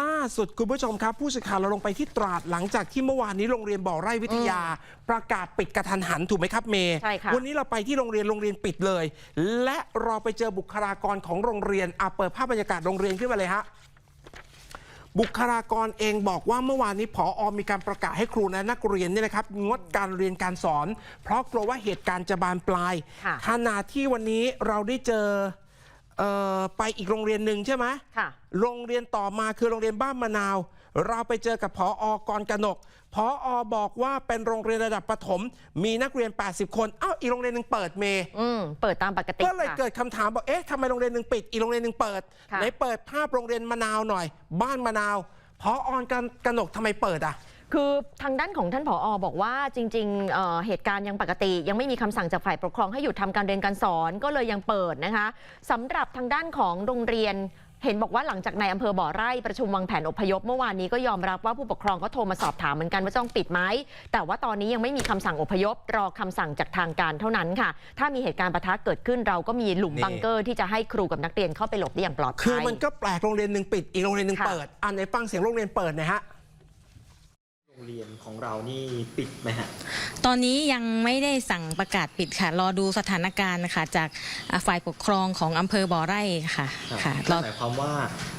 ล่าสุดคุณผู้ชมครับ ผู้สื่อข่าวเราลงไปที่ตราดหลังจากที่เมื่อวานนี้โรงเรียนบ่อไร่วิทยา ประกาศปิดกระทันหันถูกไหมครับเมย์ใช่ค่ะวันนี้เราไปที่โรงเรียนโรงเรียนปิดเลย และเราไปเจอบุคลากรของโรงเรียนอะเปิดภาพบรรยากาศโรงเรียนขึ้นมาเลยฮะบุคลากรเองบอกว่าเมื่อวานนี้ผออมีการประกาศให้ครูและนักเรียนเนี่ยนะครับ งดการเรียนการสอน เพราะกลัวว่าเหตุการณ์จะบานปลายค่ะ ขณะที่วันนี้เราได้เจอ เอ่อไปอีกโรงเรียนหนึ่งใช่ไหมค่ะ โรงเรียนต่อมาคือโรงเรียนบ้านมะนาว เราไปเจอกับพออกรกนกพออบอกว่าเป็นโรงเรียนระดับประถม มีนักเรียน 80 คนอ้าวอีกโรงเรียนหนึ่งเปิดเมย์อืม เปิดตามปกติก็เลยค่ะ เกิดคำถามบอก เอ๊ะทำไมโรงเรียนหนึ่งปิด อีกโรงเรียนหนึ่งเปิด ค่ะ ไหนเปิดภาพโรงเรียนมะนาวหน่อย บ้านมะนาว พออกรกนกทำไมเปิดอะ คือทางด้านของท่านผออบอกว่าจริงๆเอ่อเหตุการณ์ยังปกติ ยังไม่มีคำสั่งจากฝ่ายปกครองให้หยุดทำการเรียนการสอนก็เลยยังเปิดนะคะสำหรับทางด้านของโรงเรียน เห็นบอกว่าหลังจากในอำเภอบ่อไร่ประชุมวางแผนอพยพเมื่อวานนี้ก็ยอมรับว่าผู้ปกครองก็โทรมาสอบถามเหมือนกันว่าจะต้องปิดไหมแต่ว่าตอนนี้ยังไม่มีคำสั่งอพยพ รอคำสั่งจากทางการเท่านั้นค่ะ ถ้ามีเหตุการณ์ปะทะเกิดขึ้นเราก็มีหลุมนี่ บังเกอร์ที่จะให้ครูกับนักเรียนเข้าไปหลบได้อย่างปลอดภัย คือมันก็แปลกโรงเรียนหนึ่งปิดอีกโรงเรียนหนึ่งค่ะ เปิด อันไหนฟังเสียงโรงเรียนเปิดหนะฮะ โรงเรียนของเรานี่ปิดไหมฮะ ตอนนี้ยังไม่ได้สั่งประกาศปิดค่ะ รอดูสถานการณ์นะคะจากอ่าฝ่ายปกครองของอำเภอบ่อไร่ค่ะค่ะรนั่อนหมายความว่า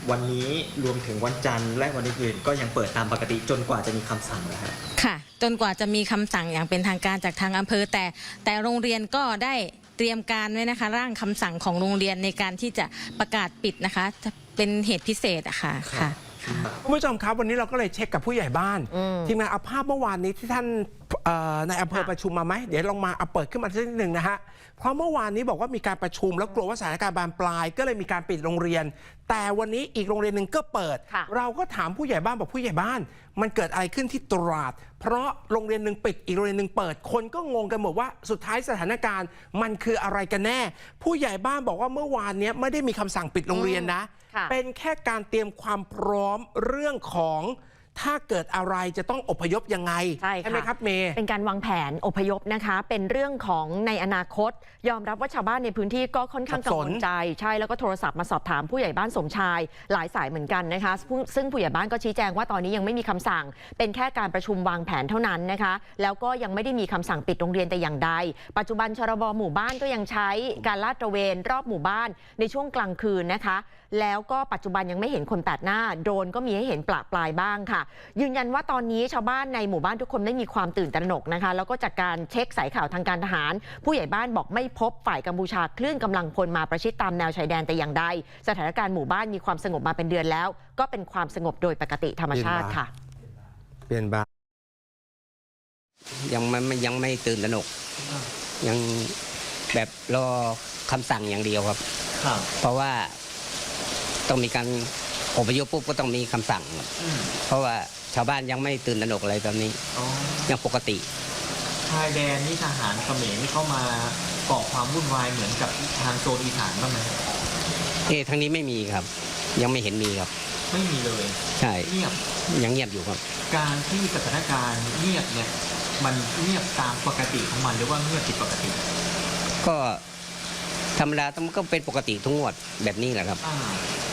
วันนี้รวมถึงวันจันทร์และวันอื่นๆก็ยังเปิดตามปกติจนกว่าจะมีคำสั่งนะฮะค่ะ จนกว่าจะมีคำสั่งอย่างเป็นทางการจากทางอำเภอแต่ แต่โรงเรียนก็ได้เตรียมการไว้นะคะ ร่างคำสั่งของโรงเรียนในการที่จะประกาศปิดนะคะจะเป็นเหตุพิเศษอะค่ะค่ะ คุณผู้ชมครับวันนี้เราก็เลยเช็คกับผู้ใหญ่บ้านอืมทีมงานเอาภาพเมื่อวานนี้ที่ท่านเอ่อในอำเภอค่ะประชุมมาไหมเดี๋ยวลองมาเอาเปิดขึ้นมาสักนิดหนึ่งนะฮะเพราะเมื่อวานนี้บอกว่ามีการประชุมแล้วกลัวว่าสถานการณ์บานปลาย ก็เลยมีการปิดโรงเรียน แต่วันนี้อีกโรงเรียนหนึ่งก็เปิดค่ะเราก็ถามผู้ใหญ่บ้านบอกผู้ใหญ่บ้าน มันเกิดอะไรขึ้นที่ตราด เพราะโรงเรียนหนึ่งปิดอีกโรงเรียนหนึ่งเปิด คนก็งงกันหมดว่าสุดท้ายสถานการณ์มันคืออะไรกันแน่ ผู้ใหญ่บ้านบอกว่าเมื่อวานเนี้ยไม่ได้มีคำสั่งปิดโรงเรียนนะค่ะ เป็นแค่การเตรียมความพร้อมเรื่องของ ถ้าเกิดอะไรจะต้องอพยพยังไงใช่ค่ะ ไหมครับเมย์ เป็นการวางแผนอพยพนะคะ เป็นเรื่องของในอนาคต ยอมรับว่าชาวบ้านในพื้นที่ก็ค่อนข้างสักับสงนวลใจ ใช่แล้วก็โทรศัพท์มาสอบถามผู้ใหญ่บ้านสมชาย หลายสายเหมือนกันนะคะซึ่งซึ่งผู้ใหญ่บ้านก็ชี้แจงว่าตอนนี้ยังไม่มีคำสั่ง เป็นแค่การประชุมวางแผนเท่านั้นนะคะ แล้วก็ยังไม่ได้มีคำสั่งปิดโรงเรียนแต่อย่างใด ปัจจุบันชรบหมู่บ้านก็ยังใช้การลาดตระเวนรอบหมู่บ้านในช่วงกลางคืนนะคะ แล้วก็ปัจจุบันยังไม่เห็นคนแปลกหน้า โดรนก็มีให้เห็นปละปลายบ้างค่ะยืนยันว่าตอนนี้ชาวบ้านในหมู่บ้านทุกคนไม่มีความตื่นตระหนกนะคะ แล้วก็จากการเช็คสายข่าวทางการทหาร ผู้ใหญ่บ้านบอกไม่พบฝ่ายกัมพูชาคลื่นกำลังพลมาประชิดตามแนวชายแดนแต่อย่างใด สถานการณ์หมู่บ้านมีความสงบมาเป็นเดือนแล้ว ก็เป็นความสงบโดยปกติธรรมชาติค่ะ เปลี่ยนบ้านยังไม่ไม่ยังไม่ตื่นตระหนก ยังแบบรอคำสั่งอย่างเดียวครับครับ เพราะว่าต้องมีการ อพยพปุ๊บก็ต้องมีคำสั่งครับอืมเพราะว่าชาวบ้านยังไม่ตื่นตระหนกอะไรตอนนี้ อ๋อยังปกติ ชายแดนนี่ทหารเขมรนี่เข้ามาก่อความวุ่นวายเหมือนกับทางโซนอีสานบ้างไหมฮะเอ๊ะทางนี้ไม่มีครับ ยังไม่เห็นมีครับ ไม่มีเลย ใช่ เงียบ ยังเงียบอยู่ครับ การที่สถานการณ์เงียบเนี่ย มันเงียบตามปกติของมันหรือว่าเงียบผิดปกติ ก็ ธรรมดาต้องก็เป็นปกติทุกงวดแบบนี้แหละครับ อ่า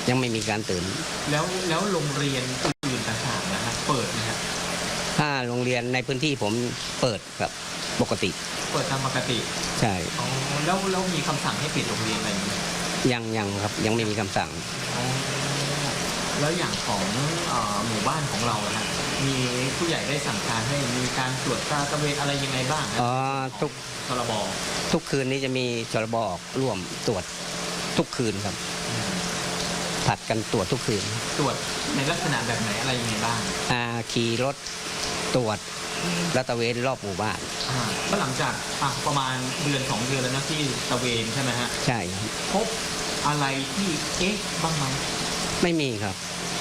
ยังไม่มีการตื่น แล้วแล้วโรงเรียนอื่นๆต่างๆนะฮะเปิดนะฮะถ้าโรงเรียนในพื้นที่ผมเปิดครับปกติ เปิดตามปกติใช่อ๋อแล้วแล้วมีคำสั่งให้ปิดโรงเรียนอะไรอย่างเงี้ยยังยังครับยังไม่มีคำสั่งแล้วอย่างของเออหมู่บ้านของเรานะฮะ มีผู้ใหญ่ได้สั่งการให้มีการตรวจตราตระเวนอะไรยังไงบ้างนะอ๋อทุกชลบทุกคืนนี้จะมีชลบออกร่วมตรวจทุกคืนครับผัดกันตรวจทุกคืน ตรวจในลักษณะแบบไหนอะไรยังไงบ้างอ่าขี่รถตรวจและตระเวนรอบหมู่บ้านอ่าก็หลังจากอะประมาณเดือนสองเดือนแล้วนะที่ตระเวนใช่ไหมฮะใช่ครับพบอะไรที่เอ๊ะบ้างไหม ไม่มีครับ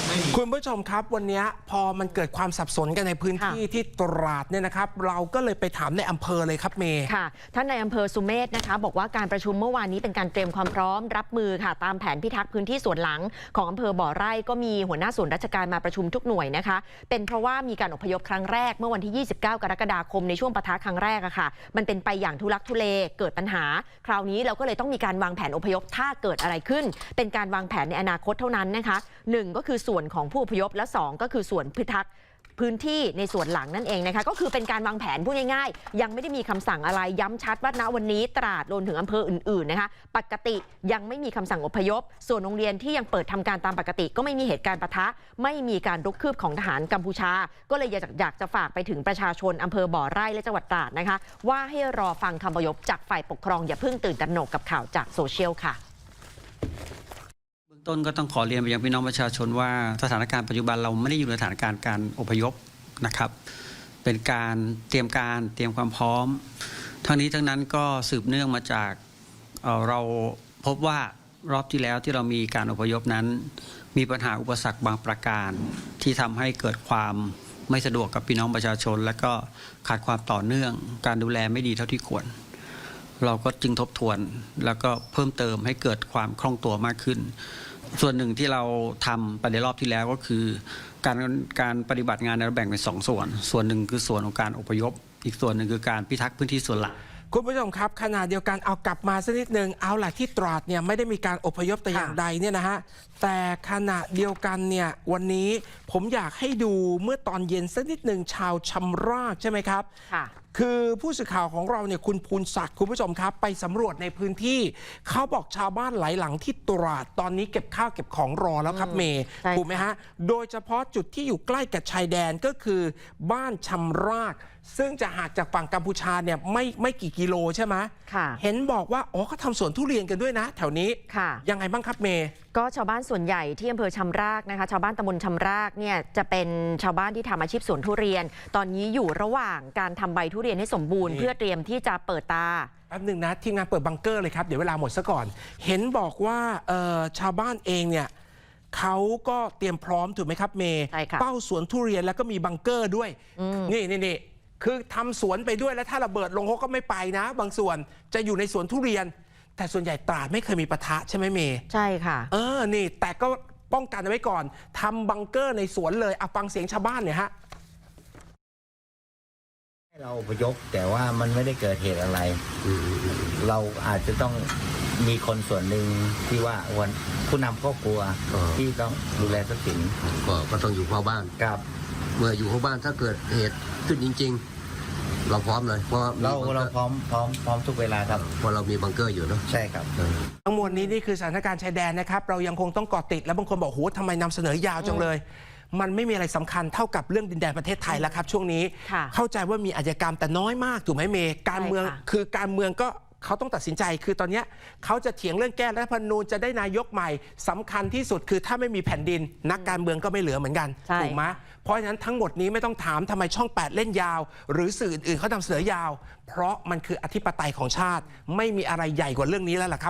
ไม่มีคุณผู้ชมครับวันนี้พอมันเกิดความสับสนกันในพื้นที่ที่ตราดเนี่ยนะครับ เราก็เลยไปถามในอำเภอเลยครับเมย์ค่ะ ท่านในอำเภอสุเมธนะคะ บอกว่าการประชุมเมื่อวานนี้เป็นการเตรียมความพร้อมรับมือค่ะ ตามแผนพิทักษ์พื้นที่ส่วนหลังของอำเภอบ่อไร่ก็มีหัวหน้าส่วนราชการมาประชุมทุกหน่วยนะคะ เป็นเพราะว่ามีการอพยพครั้งแรกเมื่อวันที่ 29 กรกฎาคมในช่วงปะทะครั้งแรกอะค่ะ มันเป็นไปอย่างทุลักทุเลเกิดปัญหา คราวนี้เราก็เลยต้องมีการวางแผนอพยพถ้าเกิดอะไรขึ้น เป็นการวางแผนในอนาคตเท่านั้นนะคะหนึ่งก็คือส่วนของผู้อพยพและ 2 ก็คือส่วนพิทักษ์พื้นที่ในส่วนหลังนั่นเองนะคะก็คือเป็นการวางแผนพูดง่ายๆ ยังไม่ได้มีคำสั่งอะไรย้ำชัดว่าณวันนี้ตราดรวมถึงอำเภออื่นๆนะคะปกติยังไม่มีคำสั่งอพยพ ส่วนโรงเรียนที่ยังเปิดทำการตามปกติ ก็ไม่มีเหตุการณ์ปะทะ ไม่มีการรุกคืบของทหารกัมพูชา ก็เลยอยากอยากจะฝากไปถึงประชาชนอำเภอบ่อไร่และจังหวัดตราดนะคะว่าให้รอฟังคำพยพจากฝ่ายปกครองอย่าเพิ่งตื่นตระหนกกับข่าวจากโซเชียลค่ะ ต้นก็ต้องขอเรียนไปยังพี่น้องประชาชนว่าสถานการณ์ปัจจุบันเราไม่ได้อยู่ในสถานการณ์การอพยพนะครับ เป็นการเตรียมการเตรียมความพร้อม ทั้งนี้ทั้งนั้นก็สืบเนื่องมาจากเเราพบว่ารอบที่แล้วที่เรามีการอพยพนั้น มีปัญหาอุปสรรคบางประการ ที่ทำให้เกิดความไม่สะดวกกับพี่น้องประชาชน และก็ขาดความต่อเนื่อง การดูแลไม่ดีเท่าที่ควร เราก็จึงทบทวน แล้วก็เพิ่มเติมให้เกิดความคล่องตัวมากขึ้น ส่วนหนึ่งที่เราทำไปในรอบที่แล้วก็คือ การการปฏิบัติงานเราแบ่งเป็นสองส่วน ส่วนหนึ่งคือส่วนของการอพยพ อีกส่วนหนึ่งคือการพิทักษ์พื้นที่ส่วนหลักคุณผู้ชมครับขณะเดียวกันเอากลับมาสักนิดหนึ่งเอาแหละที่ตราดเนี่ยไม่ได้มีการอพยพแต่อย่างใดเนี่ยนะฮะแต่ขณะเดียวกันเนี่ยวันนี้ผมอยากให้ดูเมื่อตอนเย็นสักนิดหนึ่งชาวชำรากใช่ไหมครับ ค่ะคือผู้สื่อข่าวของเราเนี่ยคุณภูนศักดิ์คุณผู้ชมครับ ไปสำรวจในพื้นที่ เขาบอกชาวบ้านหลายหลังที่ตราดตอนนี้เก็บข้าวเก็บของรอแล้วครับเมย์ใช่ค่ะถูกไหมฮะ โดยเฉพาะจุดที่อยู่ใกล้กับชายแดนก็คือบ้านชำราก ซึ่งจะห่างจากฝั่งกัมพูชาเนี่ยไม่ไม่กี่กิโลใช่ไหมค่ะ เห็นบอกว่าอ๋อเขาทำสวนทุเรียนกันด้วยนะ แถวนี้ค่ะ ยังไงบ้างครับเมย์ก็ชาวบ้านส่วนใหญ่ที่อำเภอชำรากนะคะ ชาวบ้านตำบลชำรากเนี่ยจะเป็นชาวบ้านที่ทำอาชีพสวนทุเรียน ตอนนี้อยู่ระหว่างการทำใบทุเรียนให้สมบูรณ์นี่เพื่อเตรียมที่จะเปิดตาแป๊บหนึ่งนะทีมงานเปิดบังเกอร์เลยครับ เดี๋ยวเวลาหมดซะก่อน เห็นบอกว่าเอ่อชาวบ้านเองเนี่ยเขาก็เตรียมพร้อมถูกไหมครับเมย์ใช่ค่ะเป้าสวนทุเรียนแล้วก็มีบังเกอร์ด้วยนี่นี่นี่คือทำสวนไปด้วยแล้วถ้าระเบิดลงเขาก็ไม่ไปนะ บางส่วนจะอยู่ในสวนทุเรียน แต่ส่วนใหญ่ตราดไม่เคยมีปะทะใช่ไหมเมย์ใช่ค่ะ เออนี่ แต่ก็ป้องกันเอาไว้ก่อนทำบังเกอร์ในสวนเลยเอาฟังเสียงชาวบ้านเนี่ยฮะให้เราอพยพแต่ว่ามันไม่ได้เกิดเหตุอะไร เราอาจจะต้องมีคนส่วนหนึ่งที่ว่าวันผู้นำครอบครัวเออที่ต้องดูแลทรัพย์สินก็ก็ต้องอยู่เฝ้าบ้าน กับ เมื่ออยู่เฝ้าบ้านถ้าเกิดเหตุขึ้นจริงๆ เราพร้อมเลยเพราะมีเราบังกอเราพร้อมพร้อมพร้อมทุกเวลาครับเพราะเรามีบังเกอร์อยู่เนาะใช่ครับเออทั้งมวลนี้นี่คือสถานการณ์ชายแดนนะครับเรายังคงต้องเกาะติด แล้วบางคนบอกโหทำไมนำเสนอยาวจังเลย มันไม่มีอะไรสำคัญเท่ากับเรื่องดินแดนประเทศไทยแล้วครับ ช่วงนี้ค่ะเข้าใจว่ามีอาชญากรรมแต่น้อยมากถูกไหมเมย์การเมืองใช่ค่ะคือการเมืองก็ เขาต้องตัดสินใจคือตอนเนี้ยเขาจะเถียงเรื่องแก้รัฐธรรมนูญจะได้นายกใหม่สำคัญที่สุดคือถ้าไม่มีแผ่นดิน นักการเมืองก็ไม่เหลือเหมือนกันใช่ถูกไหมเพราะฉะนั้นทั้งหมดนี้ไม่ต้องถามทำไมช่อง 8 เล่นยาว หรือสื่ออื่นๆเขานำเสนอยาว เพราะมันคืออธิปไตยของชาติ ไม่มีอะไรใหญ่กว่าเรื่องนี้แล้วล่ะครับ